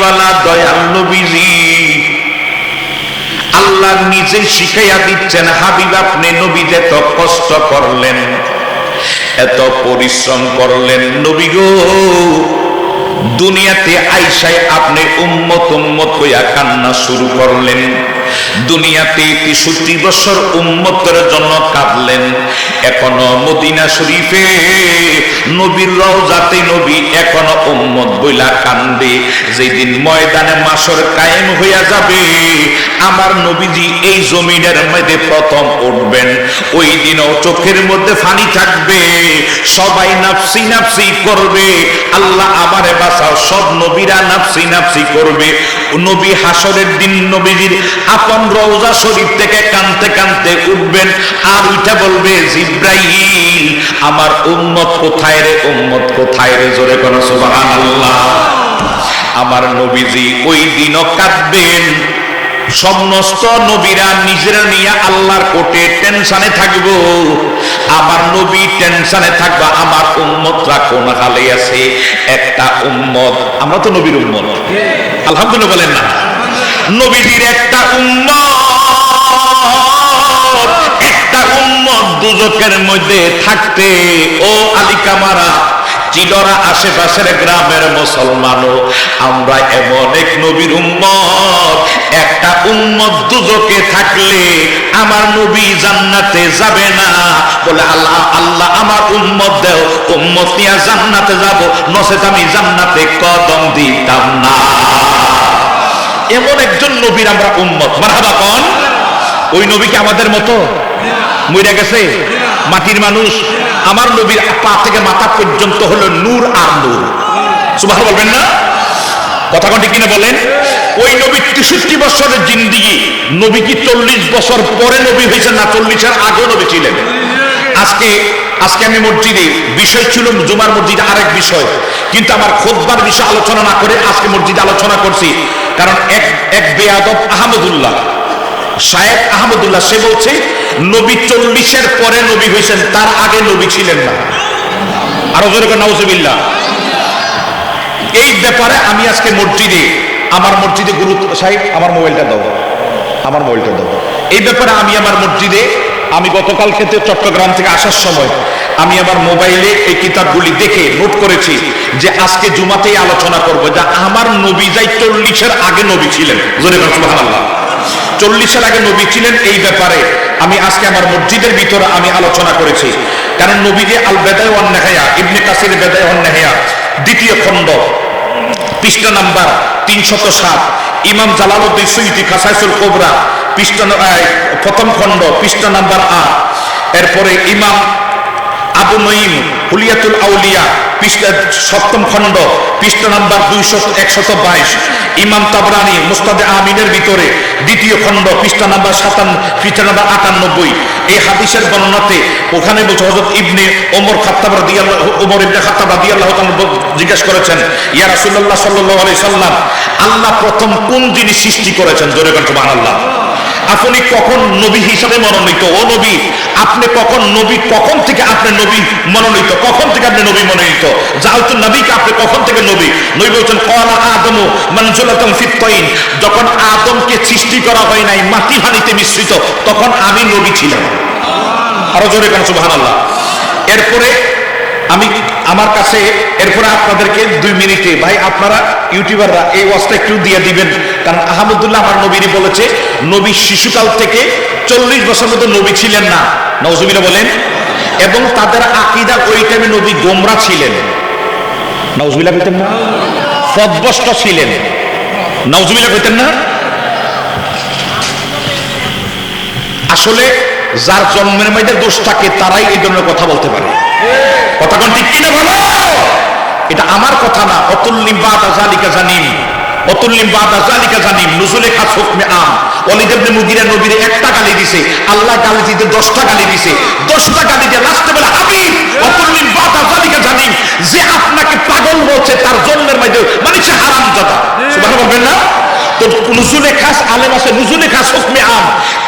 কামলিওয়ালা দয়াল নবীজি। আল্লাহ নিজে শিখাইয়া দিচ্ছেন, হাবিব আপনি নবীজ এত কষ্ট করলেন, এত পরিশ্রম করলেন নবী গো। দুনিয়াতে আইসায় আপনি উম্মত উম্মত হইয়া কান্না শুরু করলেন। দুনিয়াতে তেষট্টি বছর উম্মতের জন্য কাঁদলেন। এখনও মদিনা শরীফে নবীর রওজাতে নবী এখনও উম্মত বইলা কান্দে। যেদিন ময়দানে মাসর কায়েম হইয়া যাবে, আমার নবীজি এই জমিনের মধ্যে প্রথম উঠবেন। ওই দিনও চোখের মধ্যে ফানি থাকবে, সবাই নাফসি নাফসি করবে। আল্লাহ আমারে সব নবীরা নাফসি নাফসি করবে। নবী হাসরের দিন নবীজির আপন রওজা শরীফ থেকে কানতে কানতে উঠবেন আর উঠে বলবে, জিব্রাইল, আমার উম্মত কোথায় রে? উম্মত কোথায় রে? জোরে কোন সুবহানাল্লাহ। আমার নবীজি ওই দিনও কাঁদবেন। সমস্ত নবীরা নিজেরা নিয়ে আল্লাহর কোটে টেনশনে থাকব। আমার নবী টেনশনে থাকবা, আমার উম্মতরা কোন হালে আছে? একটা উম্মত, আমরা তো নবীর উম্মত। আলহামদুলিল্লাহ বলেন না। নবীজির একটা উম্মত। একটা উম্মত দুজকের মধ্যে থাকতে, ও আলিকামারা চিলরা আশেপাশের গ্রামের মুসলমানও, আমরা এমন এক নবীর উম্মত। একটা উম্মত দুজকে থাকলে আমার নবী জান্নাতে যাবে না। বলে, আল্লাহ আল্লাহ আমার উম্মত দেও, উম্মত নিয়ে জান্নাতে যাব নসেত আমি জান্নাতে কদম দিতাম না। এমন একজন নবীর আমরা উম্মত। মারহাবা কন? ওই নবীকে আমাদের মতো? মরে গেছে? মাটির মানুষ। আমার নবীর পা থেকে মাথা পর্যন্ত হলো নূর আর নূর। সুবাহ বলবেন না? কথা কোনটি কিনা বলেন? ওই নবী তেষট্টি বছরের জিন্দিগি। নবী কি চল্লিশ বছর পরে নবী হয়েছেন না চল্লিশের আগেও নবী ছিলেন? আজকে আজকে আমি মসজিদে, বিষয় ছিল জুমার মসজিদে আরেক বিষয়। কিন্তু আমার খোদবার বিষয়ে আলোচনা না করে আজকে মসজিদে আলোচনা করছি। কারণ এক এক বেয়াদব আহমদুল্লাহ, শায়েক আহমদুল্লাহ, সে বলছে, নবী চল্লিশের পরে নবী হয়েছেন, তার আগে নবী ছিলেন না। আরও জোরে নাউজুবিল্লাহ। এই ব্যাপারে আমি আজকে মসজিদে, আমার মসজিদে গুরুত্ব, সাহেব, আমার মোবাইলটা দাও। আমার মোবাইলটা দাও। এই ব্যাপারে আমি আমার মসজিদে, আমি গতকাল ক্ষেত্রে চট্টগ্রাম থেকে আসার সময় আমি আমার মোবাইলে এই কিতাবগুলি দেখে নোট করেছি যে আজকে জুমাতেই আলোচনা করব যা আমার নবী যাই চল্লিশের আগে নবী ছিলেন। চল্লিশের আগে নবী ছিলেন এই ব্যাপারে আমি আজকে আমার মসজিদের ভিতরে আমি আলোচনা করেছি। কারণ নবীকে আল বেদায় অন্যাহায়া ইবনে কাসির বেদায় অন্যাহায়া দ্বিতীয় খণ্ড, পৃষ্ঠা নাম্বার তিনশত সাত, ইমাম জালালউদ্দিন সৈয়দি কাসাইসুল কোবরা, পৃষ্ঠা প্রথম খণ্ড, পৃষ্ঠা নাম্বার আট। এরপরে ইমাম আবু নঈম, হুলিয়াতুল আউলিয়া, পৃষ্ঠা সপ্তম খণ্ড, পৃষ্ঠা নাম্বার দুইশত একশত বাইশ। ইমাম তাবরানি, মুস্তাদে আমিনের ভিতরে, দ্বিতীয় খণ্ড, পৃষ্ঠা নাম্বার সাতান্ন, পৃষ্ঠা নাম্বার আটানব্বই। এই হাদিসের বর্ণনাতে ওখানে বলছে হজরত ইবনে ওমর খাত্তাব রাদিয়াল্লাহ, ওমর ইবনে খাত্তাব রাদিয়াল্লাহু তাআলা জিজ্ঞেস করেছেন, ইয়া রাসূলুল্লাহ সাল্লাল্লাহু আলাইহি সাল্লাম, আল্লাহ প্রথম কোন জিনিস সৃষ্টি করেছেন? জোরে কোন সুবহানাল্লাহ। আপনি কখন নবী হিসাবে মনোনীত? ও নবী, আপনি কখন নবী, কখন থেকে আপনি নবী মনোনীত? কখন থেকে আপনি নবী মনোনীত? জালতু নবীকে আপনি কখন থেকে নবী? নবী বলছেন, কলা আদম মনজুলাতম ফিত্তাইন। যখন আদমকে সৃষ্টি করা হয় নাই মাটি হানিতে মিশ্রিত, তখন আমি নবী ছিলাম। আরও জোরে কেন, সুবহানাল্লাহ? এরপরে আমি আমার কাছে এরপরে আপনাদেরকে দুই মিনিটে, ভাই আপনারা ইউটিউবাররা এই ওয়াজটা একটু দিয়ে দিবেন। কারণ আহমদুল্লাহ আমার নবীরই বলেছে, নবী শিশুকাল থেকে চল্লিশ বছর মতো নবী ছিলেন না। নজমিরা বলেন। এবং তাদের আকিদা ওই টাইমে নবী গোমরা ছিলেন। নজমিলা কইতেন না? পদভস্ত ছিলেন। নজমিলা কইতেন না? আসলে যার জন্মের মধ্যে দোষ থাকে, তারাই এই ধরনের কথা বলতে পারে। কথা কোন ঠিক কিনা বলো? এটা আমার কথা না, অতুল্লিম বাদ আজালিকা জানিম। অতুল্লিম বাদ আজালিকা জানিম, নুজুলে খাস হুকমে আম। অলিদ ইবনে মুগিরা একটা গালি দিছে, আল্লাহ গালি দিতে দশটা গালি দিছে। দশটা গালি দিয়ে লাস্টে বলে, হাবিব, অতুল্লিম বাদ আজালিকা জানিম, যে আপনাকে পাগল বলছে তার জন্মের মধ্যে মানে সে হারাম জাদা সুবহানাল্লাহ বলবেন না? তো নুজুলে খাস আলেম আছে, নুজুলে খাস হুকমে আম।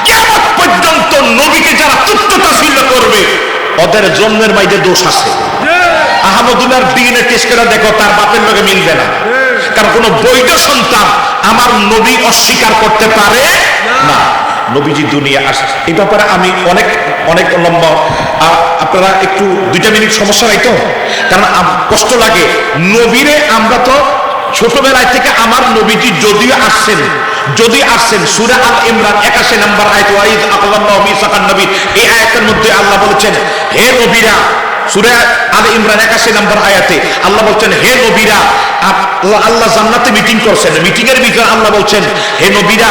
কেমন পর্যন্ত নবীকে যারা তুচ্ছতা ছিল করবে ওদের জন্মের মাইদে দোষ আছে। আহমদুল্লাহর দিনের টেস্ট করে দেখো, তার বাপের লোকে মিলবে না। কারণ কোন বৈধ সন্তান আমার নবী অস্বীকার করতে পারে না। নবীজি দুনিয়া আসে এই ব্যাপারে আমি অনেক অনেক লম্বা। আপনারা একটু দুইটা মিনিট সমস্যা নাই তো? কারণ কষ্ট লাগে। নবীরে আমরা তো ছোটবেলায় থেকে আমার নবীজি যদিও আসছেন যদি আসছেন, সুরা আল ইমরান একাশি নাম্বার আয়ত ওয়াইদ মিসাকান নবী। এই আয়াতের মধ্যে আল্লাহ বলেছেন, হে নবীরা, সুরা আল ইমরান একাশি নাম্বার আয়াতে আল্লাহ বলছেন, হে নবীরা আল্লাহ জান্নাতে মিটিং করছেন। মিটিং এর ভিতরে আল্লাহ বলছেন, হে নবীরা,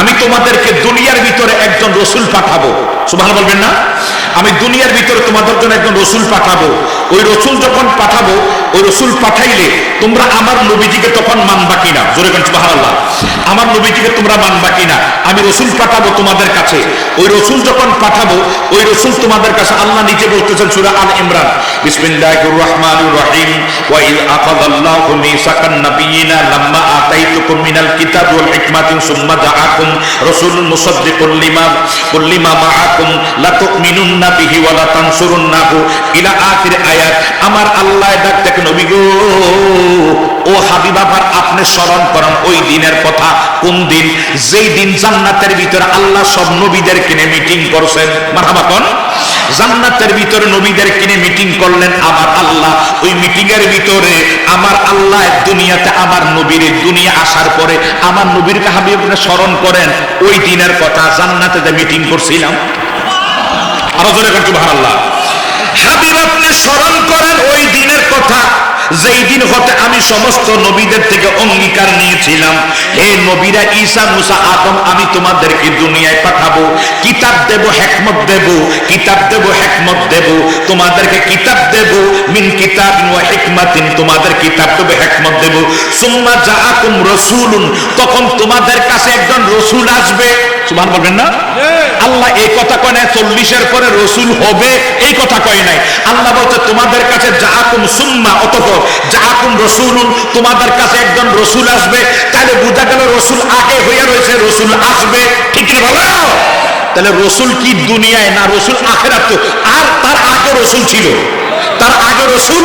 আমি তোমাদেরকে দুনিয়ার ভিতরে একজন রসুল পাঠাবো। সুবহান বলবেন না? আমি দুনিয়ার ভিতরে তোমাদের জন্য একজন রসুল পাঠাবো। ওই রসুল যখন পাঠাবো, ওই রসুল পাঠাইলে তোমরা আমার নবীজিকে তখন মানবা কিনা? জোরে সুবহানাল্লাহ। আমার নবীজিকে তোমরা মানবা কিনা? আমি রসুল পাঠাবো তোমাদের কাছে। ওই রসুল যখন পাঠাবো, ওই রসুল তোমাদের কাছে আল্লাহ নিজে বলতেছেন সূরা আল ইমরান। মিসাকান নাবিয়িনা লাম্মা আতাইতুকুম মিনাল কিতাবি ওয়াল হিকমাতি সুম্মা লিমা কুল্লিমা মাআকুম লা তুমিনুন্না বিহি ওয়া লা তানসুরুন্নাহু ইলা আখির আয়াত আমার আল্লাহ নবী গো, ও হাবিব আবার আপনি স্মরণ করেন ওই দিনের কথা, কোন দিন? যেই দিন জান্নাতের ভিতরে আল্লাহ সব নবীদের কিনে মিটিং করছেন। মারহাবা কোন? জান্নাতের ভিতরে নবীদের কিনে মিটিং করলেন আমার আল্লাহ। ওই মিটিং এর ভিতরে আমার আল্লাহ দুনিয়াতে আমার নবীর দুনিয়া আসার পরে আমার নবীর হাবিব স্মরণ করেন, ওই দিনের কথা জান্নাতে যে মিটিং করছিলাম। আরও জোরে করতে ভাল্লাহ হাবিব আপনি স্মরণ করেন, ওই দিনের কথা যেই হতে আমি সমস্ত নবীদের থেকে অঙ্গীকার নিয়েছিলাম, হে নবীরা ঈসা, মুসা, আদম, আমি তোমাদেরকে দুনিয়ায় পাঠাবো, কিতাব দেব, হেকমত দেব, কিতাব দেব, হেকমত দেব, তোমাদেরকে কিতাব দেব, মিন কিতাব হিকমাতিন, তোমাদের কিতাব দেব, হেকমত দেব। সুম্মা জাআকুম রাসূলুন, তখন তোমাদের কাছে একজন রসূল আসবে। সুবহান বলবেন না? আল্লাহ এই কথা কয় নাই চল্লিশের পরে রসুল হবে এই কথা কয় নাই। আল্লাহ বলছে তোমাদের কাছে জাহাকুম সুম্মা অতপর রসুলুন তোমাদের কাছে একজন রসুল আসবে তাহলে বোঝা গেল রসুল আগে হইয়া রয়েছে রসুল আসবে। ঠিক না বলো? তাহলে রসুল কি দুনিয়ায় না রসুল আখেরাত আর তার আগে রসুল ছিল। তার আগে রসুল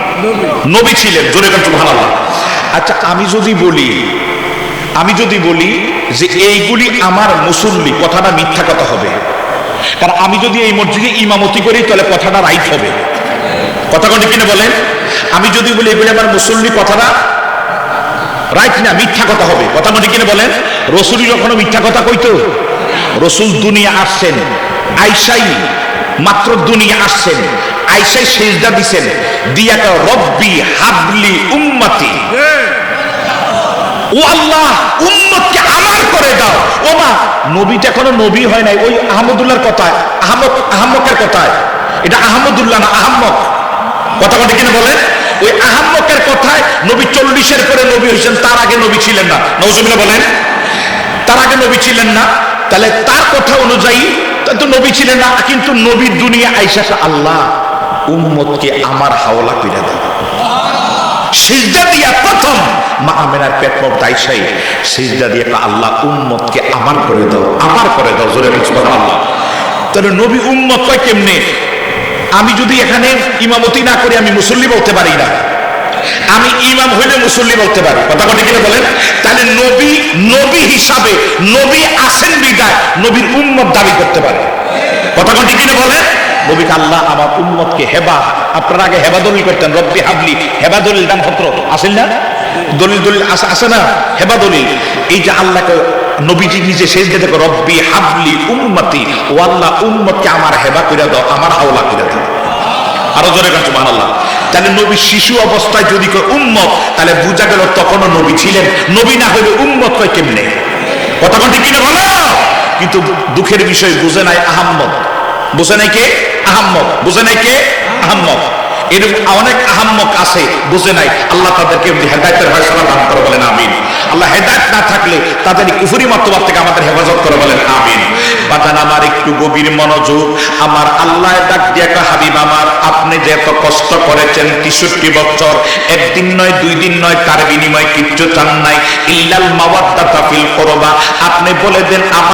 নবী ছিলেন, জোরে সুবহানাল্লাহ। আচ্ছা আমি যদি বলি, আমি যদি বলি যে এইগুলি আমার মুসল্লি, কথাটা মিথ্যা কথা হবে। কারণ আমি যদি এই মসজিদে ইমামতি করি, তাহলে কথাটা রাইট হবে। কথা কোনটা কিনে বলেন? আমি যদি বলি এগুলি আমার মুসল্লি, কথাটা রাইট না, মিথ্যা কথা হবে। কথা মধ্যে কিনে বলেন? রসুলই কখনো মিথ্যা কথা কইতো? রসুল দুনিয়া আসছেন। আইসাই মাত্র দুনিয়া আসছেন। আইসাই সেজদা দিছেন দিয়া কয়, রব্বি হাবলি উম্মতি। ও আল্লাহ উম্মতকে আমার করে দাও। ও মা নবীটা এখনও নবী হয় নাই ওই আহমদুল্লাহর কথায় আহমদ আহম্মকের কথায়। এটা আহমদুল্লাহ না আহম্মক কথা কথা কিনা বলেন। ওই আহম্মকের কথায় নবী চল্লিশের পরে নবী হয়েছেন তার আগে নবী ছিলেন না। নজমিলা বলেন। তার আগে নবী ছিলেন না। তাহলে তার কথা অনুযায়ী তা নবী ছিলেন না কিন্তু নবীর দুনিয়া আইসা আল্লাহ। উম্মতকে আমার হাওলা করে দাও। সিজদা দিয়া প্রথম মা আমেনার পেট পর দাইসাই সিজদা দিয়ে আল্লাহ উম্মতকে আমার করে দাও, আমার করে দাও, জোরে আল্লাহ তাহলে নবী উম্মত কয় কেমনে? আমি যদি এখানে ইমামতি না করি, আমি মুসল্লি বলতে পারি না। আমি ইমাম হইলে মুসল্লি বলতে পারি। কথা কথা কিনা বলেন, তাহলে নবী নবী হিসাবে নবী আসেন বিদায়, নবীর উম্মত দাবি করতে পারে। কথা কথা কিনা বলেন নবীকে আল্লাহ আমার উম্মতকে হেবা, আপনার আগে হেবা দলিল করতেন, রব্বি হাবলি হেবা দলিল পত্র আসেন না? দলিল দলিল আসে না? হেবা দলিল এই যে আল্লাহকে নবীজি নিজে শেষ দিয়ে দেখো রব্বি হাবলি উম্মতি, ও আল্লাহ উম্মতকে আমার হেবা করে দাও, আমার হাওলা করে দাও। আরও জোরে কাছে আল্লাহ তাহলে নবী শিশু অবস্থায় যদি কয় উম্মত, তাহলে বুঝা গেল তখনও নবী ছিলেন। নবী না হইলে উম্মত কয় কেমনে? কথা কথা কিনে বলো? কিন্তু দুঃখের বিষয় বুঝে নাই আহম্মদ। বুঝে নাই কে? আহম্মদ বুঝে নাই কে? আহম্মদ এরকম অনেক আহাম্মক আছে, বুঝে নাই। আল্লাহ তাদেরকে হেদায়তের ফয়সালা দান করে বলেন, আমিন। আল্লাহ হেদায়ত না থাকলে তাদের কুফুরি মতবাদ থেকে আমাদের হেফাজত করে বলেন, আমিন। বাজান, আমার একটু গভীর মনোযোগ। আমার আল্লাহ ডাক দিয়ে হাবিব আমার, আপনি যে এত কষ্ট করেছেন বছর, একদিন নয়, দুই দিন নয়, তার কিচ্ছু চান নাই। ইল্লাল করবা। আপনি বলে দেন, আমার